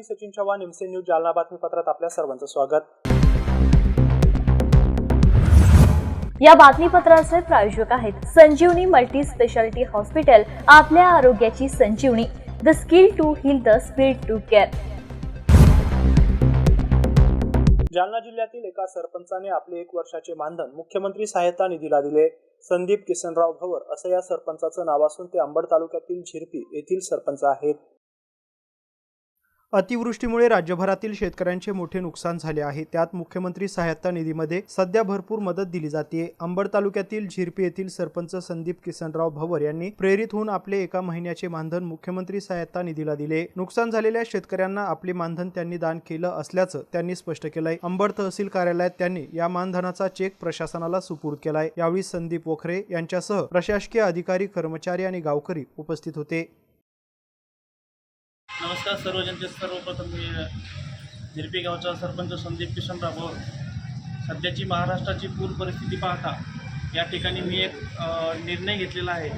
मी Sachin Chavan MC news Jalna बातमीपत्रात आपल्या सर्वांचं स्वागत. या बातमीपत्राचे प्रायोजक आहेत संजीवनी मल्टी स्पेशालिटी हॉस्पिटल आपल्या आरोग्याची Sanjeevani. The skill to heal the speed to care Jalna जिल्ह्यातील एका सरपंचाने आपले एक वर्षाचे मानधन मुख्यमंत्री सहायता निधीला दिले. संदीप किसनराव भवर असं या सरपंचाचं नाव असून ते अंबड तालुक्यातील झिरपी येथील सरपंच आहेत. अतिवृष्टीमुळे राज्यभरातील शेतकऱ्यांचे मोठे नुकसान झाले आहे. त्यात मुख्यमंत्री सहायता निधीमध्ये सध्या भरपूर मदत दिली जाते. अंबड तालुक्यातील झिरपी येथील सरपंच संदीप किसनराव भवर यांनी प्रेरित होऊन आपले एका महिन्याचे मानधन मुख्यमंत्री सहायता निधीला दिले. नुकसान झालेल्या शेतकऱ्यांना आपले मानधन त्यांनी दान केलं असल्याचं त्यांनी स्पष्ट केलंय. अंबड तहसील कार्यालयात त्यांनी या मानधनाचा चेक प्रशासनाला सुपूर्द केलाय. यावेळी संदीप वखरे यांच्यासह प्रशासकीय अधिकारी कर्मचारी आणि गावकरी उपस्थित होते. नमस्कार सर्व जनते सर्वप्रथम मी झिरपी गावचा सरपंच संदीप किशनराव भोर सध्याची महाराष्ट्राची पूर परिस्थिती पाहता या ठिकाणी मी एक निर्णय घेतलेला आहे.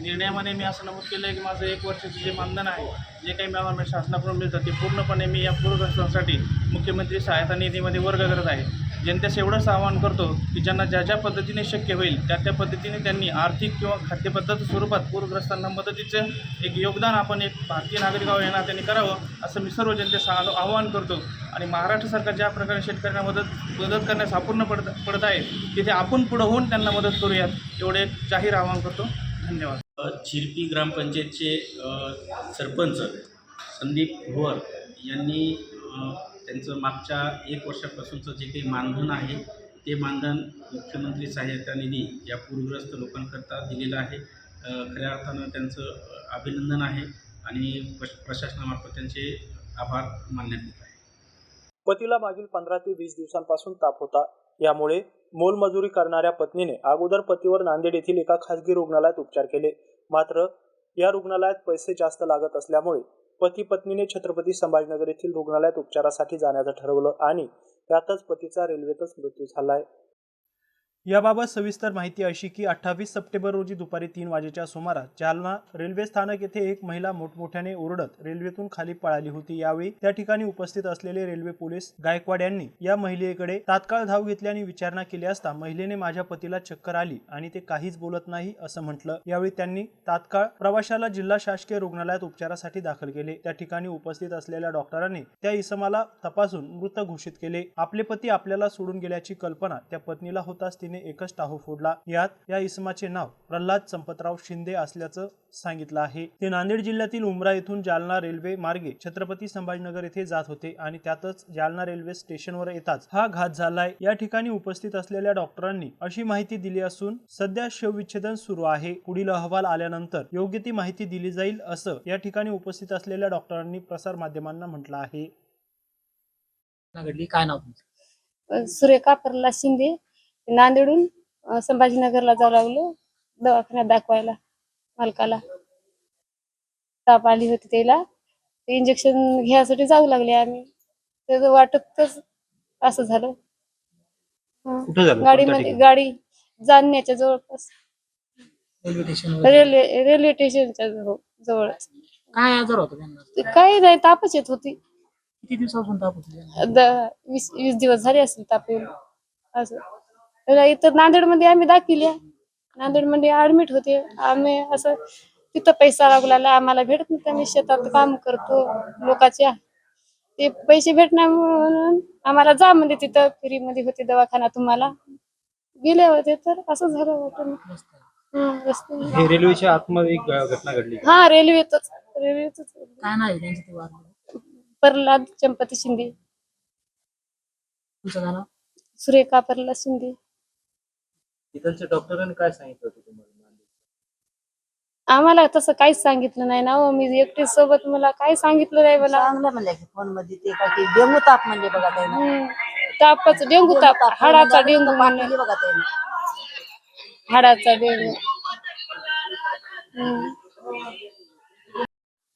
निर्णयामध्ये मी असं नमूद केलं आहे की माझं एक वर्षाचं जे मानधन आहे जे काही मला शासनाकडून मिळतं ते पूर्णपणे मी या पूरग्रस्तांसाठी मुख्यमंत्री सहायता निधीमध्ये वर्ग करत आहे. जनतेस एवढंच आवाहन करतो की ज्यांना ज्या ज्या पद्धतीने शक्य होईल त्या त्या पद्धतीने त्यांनी आर्थिक किंवा खाद्यपद्धत स्वरूपात पूरग्रस्तांना मदतीचं एक योगदान आपण एक भारतीय नागरिक आहोत या नात्याने करावं असं मी सर्व जनतेस आवाहन करतो. आणि महाराष्ट्र सरकार ज्या प्रकारे शेतकऱ्यांना मदत मदत करण्यास अपूर्ण पडत पडत आहे तिथे आपण पुढं होऊन त्यांना मदत करूयात एवढे एक जाहीर आवाहन करतो. धन्यवाद. अ, चिरपी ग्रामपंचायतचे सरपंच संदीप भोवर यांनी त्यांचं मागच्या एक वर्षापासूनचं जे काही मानधन आहे ते मानधन मुख्यमंत्री सहाय्यता निधी या पूरग्रस्त लोकांकरता दिलेलं आहे. खऱ्या अर्थानं त्यांचं अभिनंदन आहे आणि प्रशासनामार्फत त्यांचे आभार मानण्यात येत आहे. पतीला मागील पंधरा ते वीस दिवसांपासून ताप होता. यामुळे मोलमजुरी करणाऱ्या पत्नीने अगोदर पतीवर नांदेड येथील एका खासगी रुग्णालयात उपचार केले. मात्र या रुग्णालयात पैसे जास्त लागत असल्यामुळे पती पत्नीने छत्रपती संभाजीनगर येथील रुग्णालयात उपचारासाठी जाण्याचं ठरवलं आणि त्यातच पतीचा रेल्वेतच मृत्यू झालाय. याबाबत सविस्तर माहिती अशी की अठ्ठावीस सप्टेंबर रोजी दुपारी तीन वाजेच्या सुमारास जालना रेल्वे स्थानक येथे एक महिला मोठमोठ्याने ओरडत रेल्वेतून खाली पळाली होती. यावेळी त्या ठिकाणी उपस्थित असलेले रेल्वे पोलीस गायकवाड यांनी या महिलेकडे तात्काळ धाव घेतली आणि विचारणा केली असता महिलेने माझ्या पतीला चक्कर आली आणि ते काहीच बोलत नाही असं म्हटलं. यावेळी त्यांनी तात्काळ प्रवाशाला जिल्हा शासकीय रुग्णालयात उपचारासाठी दाखल केले. त्या ठिकाणी उपस्थित असलेल्या डॉक्टरांनी त्या इसमाला तपासून मृत घोषित केले. आपले पती आपल्याला सोडून गेल्याची कल्पना त्या पत्नीला होताच तिने एकच टाहू फोडला. यात या इसमाचे नाव प्रल्हाद संपतराव शिंदे असल्याचं सांगितलं आहे. ते नांदेड जिल्ह्यातील उमरा येथून जालना रेल्वे मार्गे छत्रपती संभाजीनगर येथे जात होते आणि त्यातच जालना रेल्वे स्टेशनवर येताच हा घात झालाय. या ठिकाणी उपस्थित असलेल्या डॉक्टरांनी अशी माहिती दिली असून सध्या शवविच्छेदन सुरू आहे. पुढील अहवाल आल्यानंतर योग्य ती माहिती दिली जाईल असं या ठिकाणी उपस्थित असलेल्या डॉक्टरांनी प्रसार माध्यमांना म्हटलं आहे. घडली काय नाव प्रल्हाद शिंदे. नांदेडून संभाजीनगरला जाऊ लागलो. दवाखान्यात दाखवायला मालकाला. ताप आली होती त्याला. ते इंजेक्शन घ्यायसाठी जाऊ लागले आम्ही. त्याचं वाटतच असं झालं. कुठं झालं? गाडीमध्ये गाडी जाणण्याच्या जवळपास. रेल्वे रेल्वे रेल्वे स्टेशनच्या जवळ. जवळच काय आजार होता त्यांना? काही नाही तापच येत होती. किती दिवसापासून ताप होती त्यांना? द- वीस वीस दिवस झाले असतील ताप येऊन. असं. इथं नांदेडमध्ये आम्ही दाखिल्या नांदेडमध्ये ऍडमिट होते. आम्ही असं तिथं पैसा लागला आम्हाला भेटत नाही आम्ही शेतात काम करतो लोकांच्या ते पैसे भेटणार म्हणून आम्हाला जा म्हणजे तिथं. फ्री मध्ये होते दवाखाना तुम्हाला. गेले होते तर असं झालं होतं. रेल्वेच्या आतमध्ये एक घटना घडली. हा रेल्वेतच. रेल्वेतच काय वारलं प्रल्हाद चंपती शिंदे. सुरेखा प्रल्हाद शिंदे. तिथलच्या डॉक्टरांनी काय सांगितलं होतं तुम्हाला? आम्हाला तसं काहीच सांगितलं नाही ना हो. मी एकटे सोबत मला काय सांगितलं नाही मला. चांगलं म्हणले की फोनमध्ये ते काय ते डेंगू ताप म्हणले बघा त्यानं हम्म. तापच डेंगू ताप. हाडाचा डेंगू म्हणले म्हणले बघा त्यानं हाडाचा डेंगू. हम्म.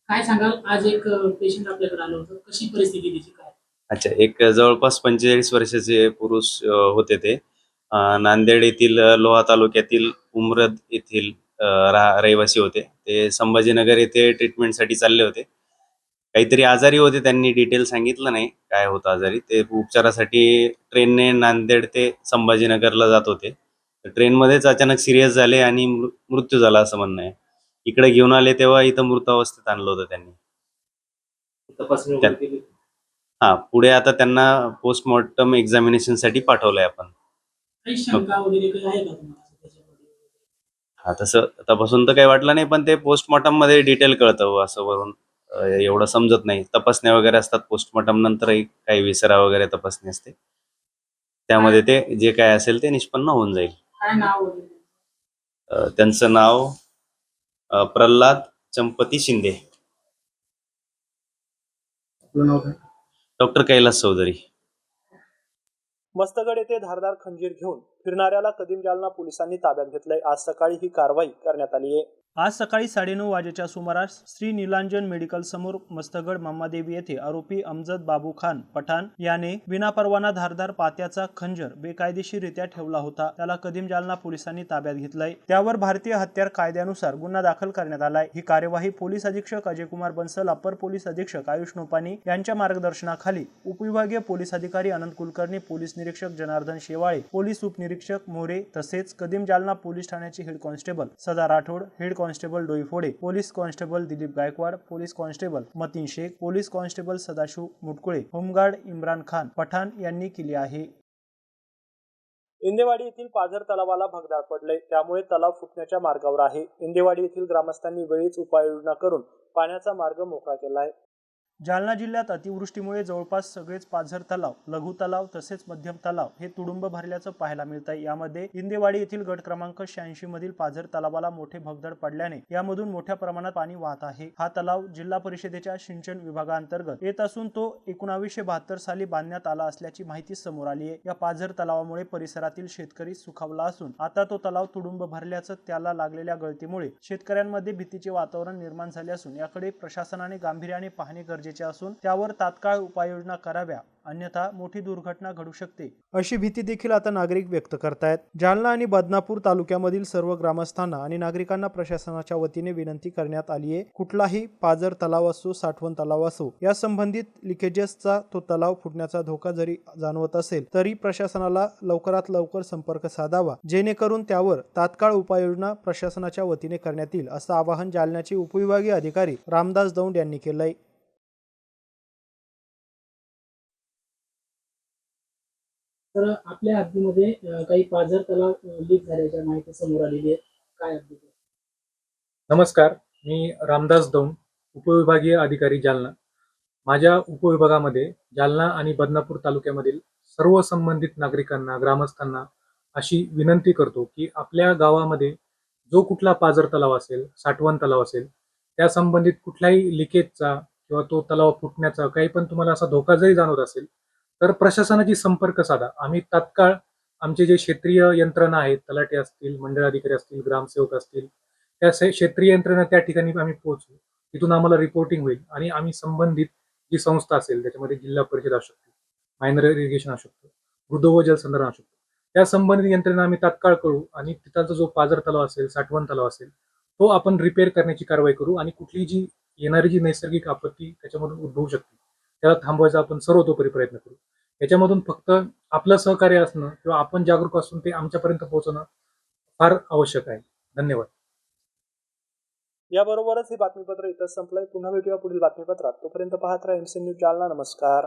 काय सांगाल? आज एक पेशंट आपल्याकडे आलं होतं. कशी परिस्थिती त्याची काय? अच्छा एक जवळपास पंचेचाळीस वर्षाचे पुरुष अ, होते ते. नांदेड येथील लोहा तालुक्यातील उमरद येथील रहिवासी होते. ते संभाजीनगर येथे ट्रीटमेंटसाठी चालले होते. काहीतरी आजारी होते त्यांनी डिटेल सांगितलं नाही काय होतं आजारी. ते उपचारासाठी ट्रेनने नांदेड ते संभाजीनगरला जात होते. ट्रेनमध्येच अचानक सिरियस झाले आणि मृत्यू झाला असं म्हणणं आहे. इकडे घेऊन आले तेव्हा इथं मृतावस्थेत आणलं होतं त्यांनी. हा पुढे आता त्यांना पोस्टमॉर्टम एक्झामिनेशनसाठी पाठवलंय आपण. काही शंका वगैरे काही आहे का तुम्हाला त्याच्यामध्ये? हा तसं तपासून तर काही वाटलं नाही पण ते पोस्टमॉर्टममध्ये डिटेल कळतं हो, असं वरून. अं, एवढं समजत नाही. तपासण्या वगैरे असतात पोस्टमॉर्टम नंतरही काही विसरा वगैरे तपासणी असते. त्यामध्ये ते जे काय असेल ते निष्पन्न होऊन जाईल. काय नाव वगैरे? अं, त्यांचं नाव अं, प्रल्हाद चंपती शिंदे. आपलं नाव काय? डॉक्टर कैलास चौधरी. मस्तगड येथे धारदार खंजीर घेऊन फिरणाऱ्याला कदीम जालना पोलिसांनी ताब्यात घेतलंय. आज सकाळी ही कारवाई करण्यात आली आहे. आज सकाळी साडेनऊ वाजेच्या सुमारास श्री निलांजन मेडिकल समोर मस्तगड मम्मादेवी येथे आरोपी अमजद बाबू खान पठाण याने विनापरवाना धारदार पात्याचा खंजर बेकायदेशीररित्या ठेवला होता. त्याला कदीम जालना पोलिसांनी ताब्यात घेतलंय. त्यावर भारतीय हत्यार कायद्यानुसार गुन्हा दाखल करण्यात आलाय. ही कार्यवाही पोलीस अधीक्षक अजय कुमार बन्सल अप्पर पोलीस अधीक्षक आयुष नोपानी यांच्या मार्गदर्शनाखाली उपविभागीय पोलीस अधिकारी अनंत कुलकर्णी पोलीस निरीक्षक जनार्दन शेवाळे पोलीस उपनिरीक्षक मोरे तसेच कदीम जालना पोलीस ठाण्याचे head constable Sada Rathod head constable Doiphode police constable Dilip Gaikwad police constable Matin Shaikh police constable Sadashiv Mutkule home guard Imran Khan Pathan यांनी केली आहे. इंदेवाडी येथील पाझर तलावाला भगदाड पडले. त्यामुळे तलाव फुटण्याच्या मार्गावर आहे. इंदेवाडी येथील ग्रामस्थांनी वेळीच उपाययोजना करून पाण्याचा मार्ग मोकळा केला आहे. जालना जिल्ह्यात अतिवृष्टीमुळे जवळपास सगळेच पाझर तलाव लघु तलाव तसेच मध्यम तलाव हे तुडुंब भरल्याचं पाहायला मिळत आहे यामध्ये इंदेवाडी येथील गट क्रमांक शहाऐंशी मधील पाझर तलावाला मोठे भगदड पडल्याने यामधून मोठ्या प्रमाणात पाणी वाहत आहे. हा तलाव जिल्हा परिषदेच्या सिंचन विभागाअंतर्गत येत असून तो एकोणावीसशे बहात्तर साली बांधण्यात आला असल्याची माहिती समोर आली आहे. या पाझर तलावामुळे परिसरातील शेतकरी सुखावला असून आता तो तलाव तुडुंब भरल्याचं त्याला लागलेल्या गळतीमुळे शेतकऱ्यांमध्ये भीतीचे वातावरण निर्माण झाले असून याकडे प्रशासनाने गांभीर्याने पाहणे गरजेचे असून त्यावर तात्काळ उपाययोजना कराव्या. अन्यथा मोठी दुर्घटना घडू शकते. अशी भीती देखील आता नागरिक व्यक्त करतायत. जालना आणि बदनापूर तालुक्यामधील सर्व ग्रामस्थांना आणि नागरिकांना प्रशासनाच्या वतीने विनंती करण्यात आली आहे कुठलाही पाजर तलाव असो साठवण तलाव असो या संबंधित लिकेजेसचा तो तलाव फुटण्याचा धोका जरी जाणवत असेल तरी प्रशासनाला लवकरात लवकर संपर्क साधावा. जेणेकरून त्यावर तात्काळ उपाययोजना प्रशासनाच्या वतीने करण्यात येईल असं आवाहन जालन्याचे उपविभागीय अधिकारी रामदास दौंड यांनी केलंय. तर आपल्या हद्दीमध्ये काही पाझर तलाव लीक झाल्याच्या माहिती समोर आलेली आहे काय हद्दी नमस्कार. मी रामदास दौंड उपविभागीय अधिकारी जालना. माझ्या उपविभागामध्ये जालना आणि बदनापूर तालुक्यामधील सर्व संबंधित नागरिकांना ग्रामस्थांना अशी विनंती करतो की आपल्या गावामध्ये जो कुठला पाझर तलाव असेल साठवण तलाव असेल त्या संबंधित कुठल्याही लिकेजचा किंवा तो तलाव फुटण्याचा काही पण तुम्हाला असा धोका जरी जाणवत असेल तर प्रशासनाची संपर्क साधा. आम्ही तात्काळ आमचे जे क्षेत्रीय यंत्रणा आहेत तलाटे असतील मंडळ अधिकारी असतील ग्रामसेवक असतील त्या क्षेत्रीय यंत्रणा त्या ठिकाणी आम्ही पोहोचू. तिथून आम्हाला रिपोर्टिंग होईल आणि आम्ही संबंधित जी संस्था असेल त्याच्यामध्ये जिल्हा परिषद असू शकते मायनर इरिगेशन असू शकतो वृद्ध व जलसंधारण असू शकतो. त्या संबंधित यंत्रणा आम्ही तात्काळ कळू आणि तिथाचा जो पाझर तलाव असेल साठवण तलाव असेल तो आपण रिपेअर करण्याची कारवाई करू आणि कुठली जी येणारी जी नैसर्गिक आपत्ती त्याच्यामधून उद्भवू शकते त्याला थांबवायचा आपण सर्वतोपरी प्रयत्न करू. याच्यामधून फक्त आपलं सहकार्य असणं किंवा आपण जागरूक असून ते आमच्यापर्यंत पोहोचणं फार आवश्यक आहे. धन्यवाद. याबरोबरच हे बातमीपत्र इथं संपलंय. पुन्हा भेटूया पुढील बातमीपत्रात. तोपर्यंत पाहत राहा एमसी न्यूज जालना. नमस्कार.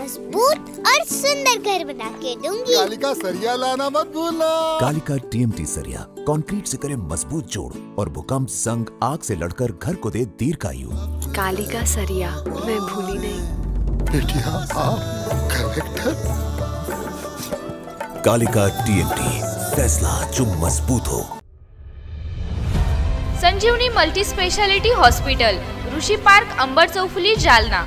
मज़बूत और सुंदर घर बना के दूँगी। कालिका सरिया लाना मत भूलना। कालिका टीएमटी सरिया कंक्रीट से करे मज़बूत जोड़ और भूकंप संग आग से लड़कर घर को दे दीर्घायु। कालिका सरिया मैं भूली नहीं। बेटिया आप कलेक्टर। कालिका टीएमटी फैसला जो मज़बूत हो। Sanjeevani multi specialty hospital Rishi park Ambar चौफुली Jalna.